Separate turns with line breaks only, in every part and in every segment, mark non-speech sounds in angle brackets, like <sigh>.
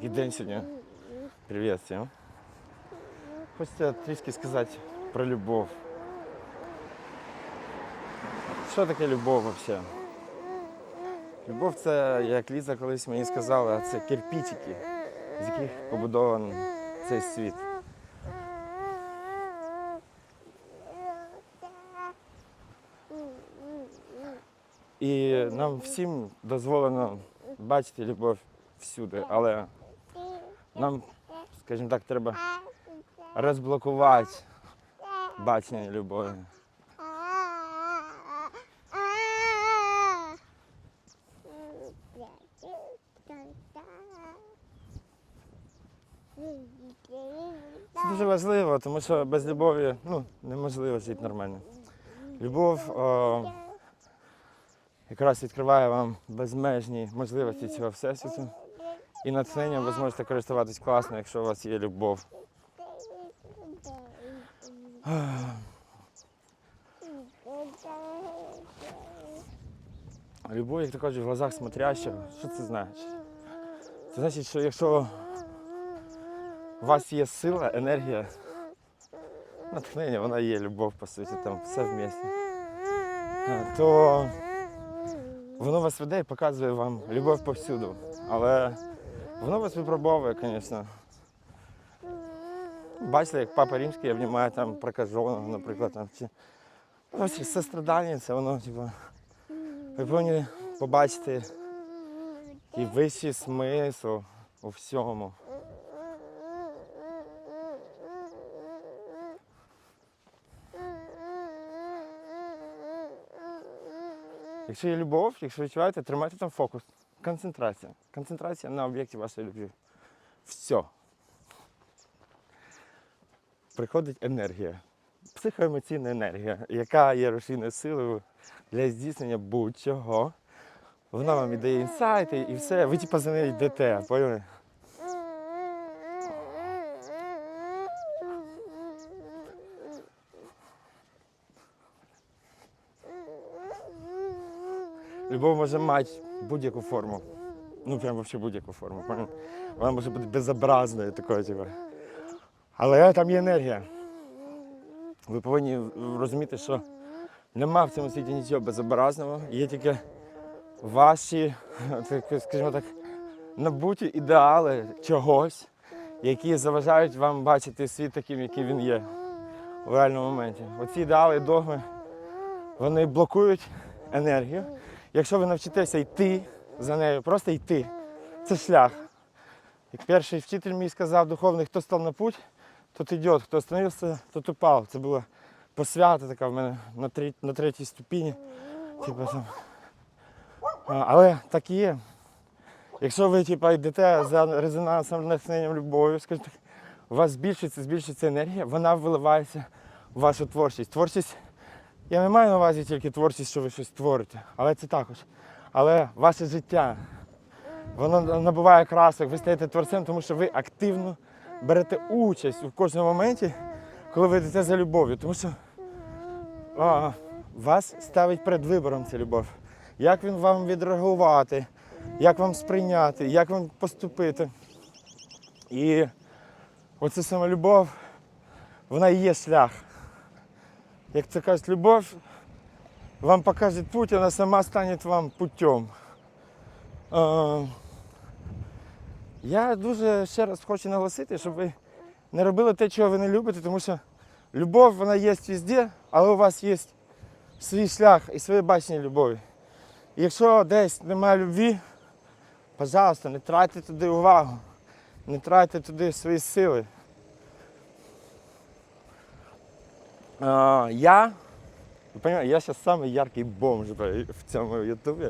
Такий день сьогодні. Привіт всім. Хочеться трішки сказати про любов. Що таке любов взагалі? Любов це, як Ліза колись мені сказала, це кирпичики, з яких побудований цей світ. І нам всім дозволено бачити любов всюди, але нам, скажімо так, треба розблокувати бачення любові. Це дуже важливо, тому що без любові ну, неможливо жити нормально. Любов о, якраз відкриває вам безмежні можливості цього всесвіту. І натхненням ви зможете користуватись класно, якщо у вас є любов. Любов, як також в глазах смотрящого. Що це значить? Це значить, що якщо у вас є сила, енергія, натхнення, вона є любов, по суті, там все вместе, е, то воно вас веде і показує вам любов повсюду. Але воно вас випробовує, звісно. Бачите, як папа римський обнімає там прокаженого, наприклад, там, чи ну, всі сострадання, це воно, типу, ви повинні побачити і вищий смисл у всьому. Якщо є любов, якщо відчуваєте, тримайте там фокус. Концентрація. Концентрація на об'єкті вашої любві. Все. Приходить енергія. Психоемоційна енергія, яка є рушійною силою для здійснення будь-чого. Вона вам віддає інсайти і все, ви типу за нею йдете, поняли? Любов може мати будь-яку форму. Ну, прям взагалі будь-яку форму. Вона може бути безобразною такою, типу. Але там є енергія. Ви повинні розуміти, що нема в цьому світі нічого безобразного, є тільки ваші, скажімо так, набуті ідеали чогось, які заважають вам бачити світ таким, який він є в реальному моменті. Оці ідеали догми, вони блокують енергію. Якщо ви навчитеся йти за нею, просто йти, це шлях. Як перший вчитель мій сказав, духовний, хто став на путь, тот йде, хто остановився, тот упав. Це була посвята така в мене на, трет- на третій ступені. Типу, там. Але так і є. Якщо ви типу, йдете за резонансним натхненням любов'ю, скажімо так, у вас збільшується, збільшується енергія, вона виливається в вашу творчість. Творчість, я не маю на увазі тільки творчість, що ви щось творите, але це також. Але ваше життя, воно набуває красок, ви стаєте творцем, тому що ви активно берете участь у кожному моменті, коли ви йдете за любов'ю. Тому що а, вас ставить перед вибором ця любов. Як він вам відреагувати, як вам сприйняти, як вам поступити. І оце саме любов, вона і є шлях. Як це кажуть, любов вам покаже путь, вона сама стане вам путем. Я дуже ще раз хочу наголосити, щоб ви не робили те, чого ви не любите, тому що любов вона є везде, але у вас є свій шлях і своє бачення любові. І якщо десь немає любві, пожалуйста, не тратьте туди увагу, не тратьте туди свої сили. А, я, я зараз самий яркий бомж в цьому ютубі.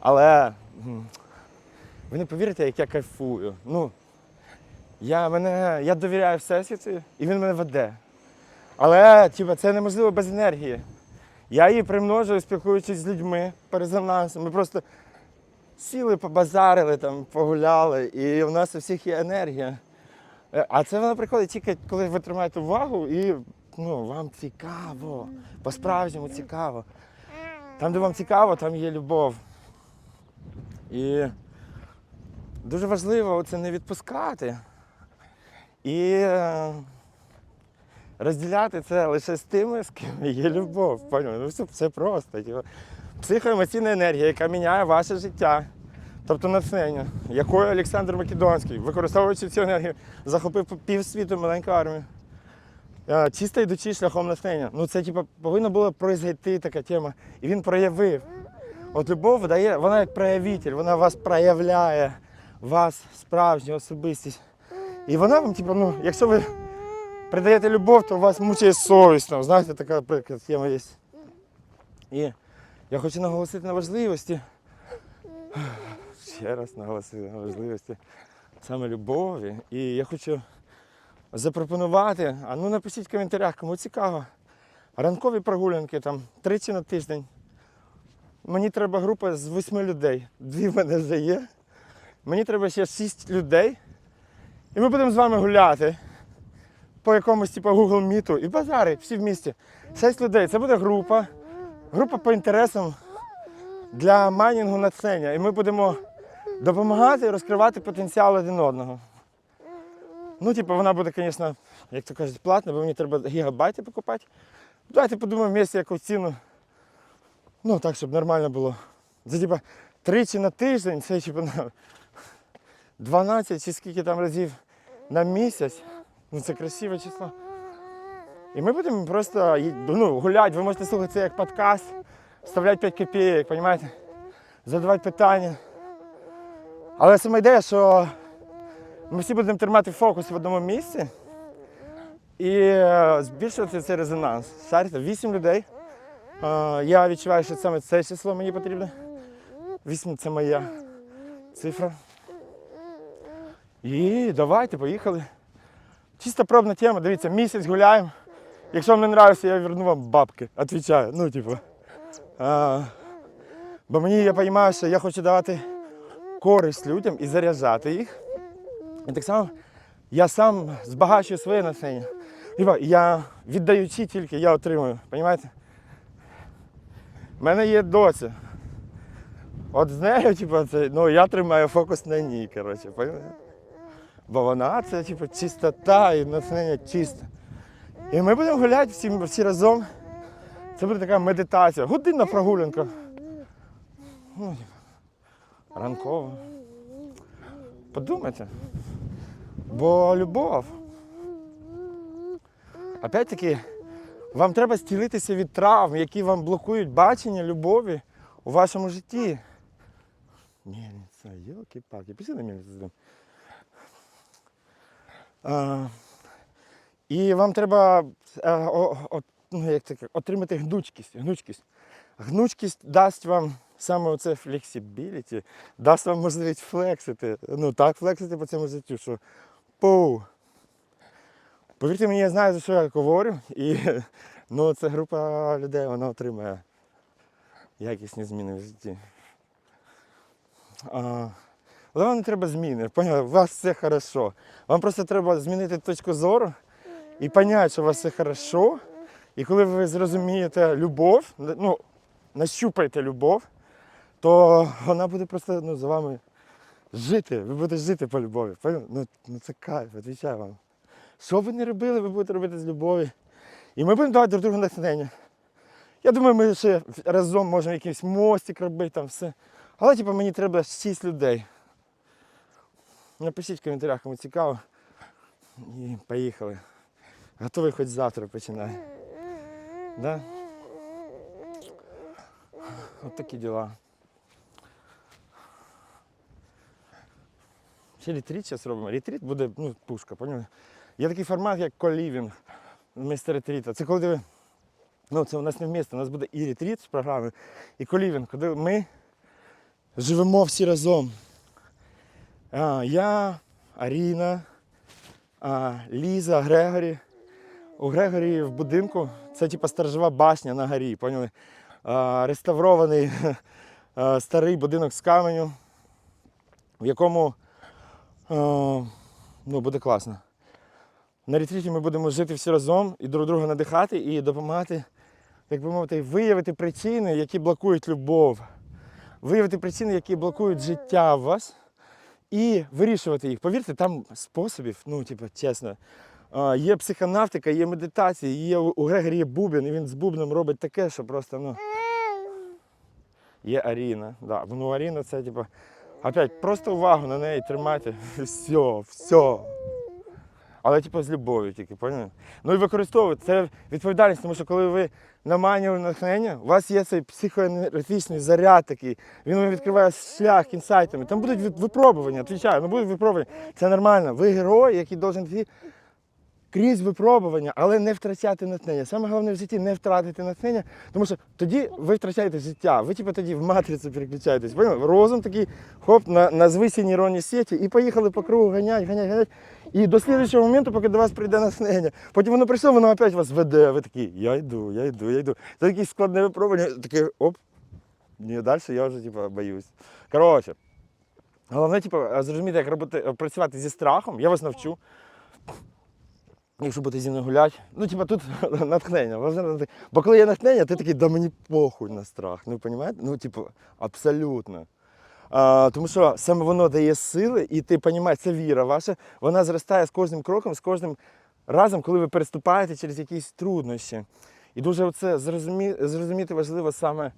Але ви не повірите, як я кайфую. Ну, я, мене, я довіряю Всесвіту, і він мене веде. Але типу, це неможливо без енергії. Я її примножую, спілкуючись з людьми по резонансу. Ми просто сіли, побазарили, там, погуляли, і у нас у всіх є енергія. Е, А це вона приходить тільки, коли ви тримаєте увагу і ну, вам цікаво. По-справжньому цікаво. Там, де вам цікаво, там є любов. І дуже важливо це не відпускати. І е, розділяти це лише з тими, з ким є любов. Поняли? Ну, все, все просто. типу. Психоемоційна енергія, яка міняє ваше життя. Тобто натхнення, якою Олександр Македонський, використовуючи цю енергію, захопив півсвіту маленьку армію. Е, Чисто йдучи шляхом натхнення. Ну це типу, повинна була произойти така тема. І він проявив. От любов дає, вона як проявитель, вона вас проявляє, вас, справжню особистість. І вона вам, типу, ну, якщо ви придаєте любов, то вас мучає совість. Там, знаєте, така наприклад, тема є. І я хочу наголосити на важливості. Ще раз наголосити на важливості саме любові. І я хочу запропонувати, а ну напишіть в коментарях, кому цікаво. Ранкові прогулянки там тричі на тиждень. Мені треба група з восьми людей. Дві в мене вже є. Мені треба ще шість людей. І ми будемо з вами гуляти по якомусь типу Google Meet і базари всі в місті. Шість людей. Це буде група. Група по інтересам для майнінгу натхнення. І ми будемо допомагати розкривати потенціал один одного. Ну, типу, вона буде, звісно, як то кажуть, платна, бо мені треба гігабайти покупати. Давайте подумаємо місці якусь ціну. Ну, так, щоб нормально було. Це типа тричі на тиждень, це типу на 12 чи скільки там разів на місяць. Ну це красиве число. І ми будемо просто ну, гуляти, ви можете слухати це як подкаст, вставляти 5 копійок, розумієте? Задавати питання. Але сама ідея, що ми всі будемо тримати фокус в одному місці і е, збільшувати цей резонанс. Шарите, 8 людей. Е, Я відчуваю, що саме це число мені потрібно. 8 це моя цифра. І давайте, поїхали. Чисто пробна тема, дивіться, місяць гуляємо. Якщо вам не подобається, я верну вам бабки. Отвічаю. Ну, типу. А, бо мені я розумію, що я хочу давати користь людям і заряджати їх. І так само я сам збагачую своє. Типа, я віддаючи тільки, я отримую. Розумієте? У мене є доця. От з нею, типу, це, ну, я тримаю фокус на ній, коротше? Бо вона це типу, чистота і натхнення чисте. І ми будемо гуляти всі, всі разом. Це буде така медитація. Годинна прогулянка. Ну, ранкова. Подумайте. Бо любов. Опять-таки, вам треба зцілитися від травм, які вам блокують бачення любові у вашому житті. Це, йолки-палки, пішли на мене з а, І вам треба е, о- о- ну, як таке, отримати гнучкість. Гнучкість. Гнучкість дасть вам саме оце flexibility, дасть вам можливість флексити. Ну так флексити по цьому життю, що пу. Повірте мені, я знаю, за що я говорю. І <laughs> ну, це група людей, вона отримає якісні зміни в житті. А, але вам не треба зміни. Поняли? У вас все хорошо. Вам просто треба змінити точку зору і зрозуміти, що у вас все хорошо. І коли ви зрозумієте любов, ну, нащупаєте любов, то вона буде просто ну, за вами жити. Ви будете жити по любові. Ну, ну це кайф, відвічаю вам. Що ви не робили, ви будете робити з любові. І ми будемо давати друг другу натхнення. Я думаю, ми ще разом можемо якийсь мостик робити, там все. Але типу, мені треба 6 людей. Напишіть в коментарях, кому цікаво. І поїхали. Готовий хоч завтра починати. Да? От такі діла. Ще ретріт зараз робимо. Ретріт буде ну, пушка, поняли? Є такий формат, як колівінг вместо ретріта. Це коли ви. Ну, це у нас не вмісто, у нас буде і ретріт з програми, і колівінг, коли ми живемо всі разом. А, я, Аріна, а, Ліза, Грегорі. У Грегорі в будинку це типа сторожова башня на горі, поняли? А, реставрований <laughs> а, старий будинок з каменю, в якому ну, буде класно. На ретріті ми будемо жити всі разом і друг друга надихати і допомагати, як би мовити, виявити причини, які блокують любов, виявити причини, які блокують життя в вас, і вирішувати їх. Повірте, там способів, ну, типу, чесно. Є психонавтика, є медитація, є у у Грегорі є бубен, і він з бубном робить таке, що просто, ну. Є Аріна. Да. Ну, Аріна це, типу, опять, просто увагу на неї тримати. <laughs> Все, все. Але типу з любов'ю тільки, поняли? Ну і використовувати це відповідальність, тому що коли ви наманювали натхнення, у вас є цей психоенергетичний заряд такий, він вам відкриває шлях інсайтами. Там будуть випробування, відповідаю, ну будуть випробування. Це нормально. Ви герой, який должен крізь випробування, але не втрачати натхнення. Саме головне в житті не втратити натхнення, тому що тоді ви втрачаєте життя. Ви типу тоді в матрицю переключаєтесь. Поняли? Розум такий, хоп, на, назви ці нейронні сеті і поїхали по кругу, ганять, ганять, ганять. І до слідчого моменту, поки до вас прийде натхнення. Потім воно прийшло, воно опять вас веде. Ви такі, я йду, я йду, я йду. Це якесь складне випробування, таке оп. Ні, далі я вже типу, боюсь. Коротше, головне, типу, зрозуміти, як робити, працювати зі страхом. Я вас навчу. Якщо будете зі мною гуляти, ну типа тут <laughs> натхнення. Бо коли є натхнення, ти такий, да мені похуй на страх. Ну розумієте? Ну, типу, абсолютно. А, тому що саме воно дає сили, і ти розумієш, це віра ваша, вона зростає з кожним кроком, з кожним разом, коли ви переступаєте через якісь труднощі. І дуже це зрозумі, зрозуміти важливо саме,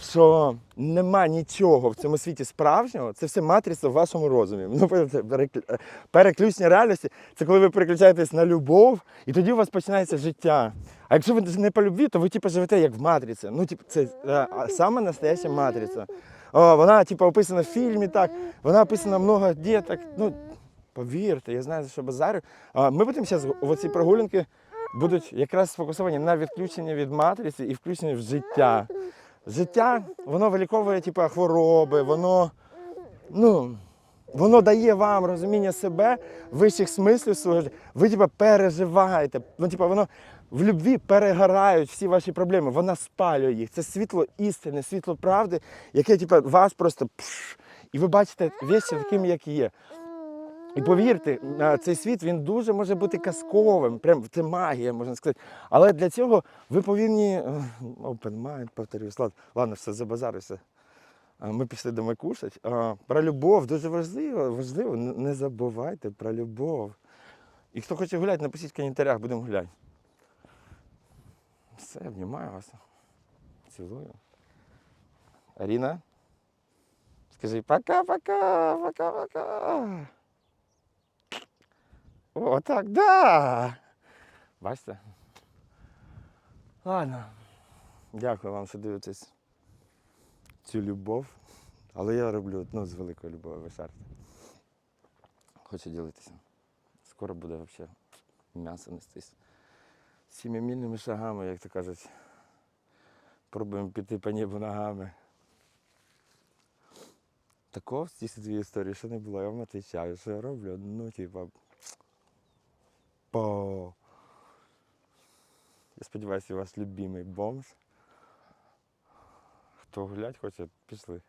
що нема нічого в цьому світі справжнього, це все матриця в вашому розумі. Ну, це переклю- переключення реальності це коли ви переключаєтесь на любов, і тоді у вас починається життя. А якщо ви не по любві, то ви типу, живете як в матриці. Ну, типу, це е, а, саме настояща матриця. О, вона типу, описана в фільмі, так, вона описана много де, так. Ну, повірте, я знаю, що базарю. А, ми будемо зараз, оці прогулянки будуть якраз сфокусовані на відключенні від матриці і включенні в життя. Життя, воно виліковує типу, хвороби, воно, ну, воно дає вам розуміння себе, вищих смислів свого. Ви типу, переживаєте. Ну, типу, воно в любві перегорають всі ваші проблеми, вона спалює їх. Це світло істини, світло правди, яке типу, вас просто пш, і ви бачите вещі такими, як є. І повірте, цей світ він дуже може бути казковим, прям це магія, можна сказати. Але для цього ви повинні е, open mind, повторюсь, ладно, все забазарився. Ми пішли домой кушати. А, Про любов дуже важливо, важливо, не забувайте про любов. І хто хоче гуляти, напишіть в коментарях, будемо гуляти. Все, обнімаю вас. Цілую. Аріна? Скажи пока-пока, пока-пока. О, так, да. Бачите? Ладно. Дякую вам, що дивитесь цю любов. Але я роблю ну, з великою любов'ю, ви. Хочу ділитися. Скоро буде взагалі м'ясо нестись. Сімимільними шагами, як то кажуть. Пробуємо піти по небу ногами. Такого в цій світовій історії ще не було. Я вам відповідаю, що я роблю, ну, типа. По. Я сподіваюся, у вас любимий бомж. Хто гулять хоче, пішли.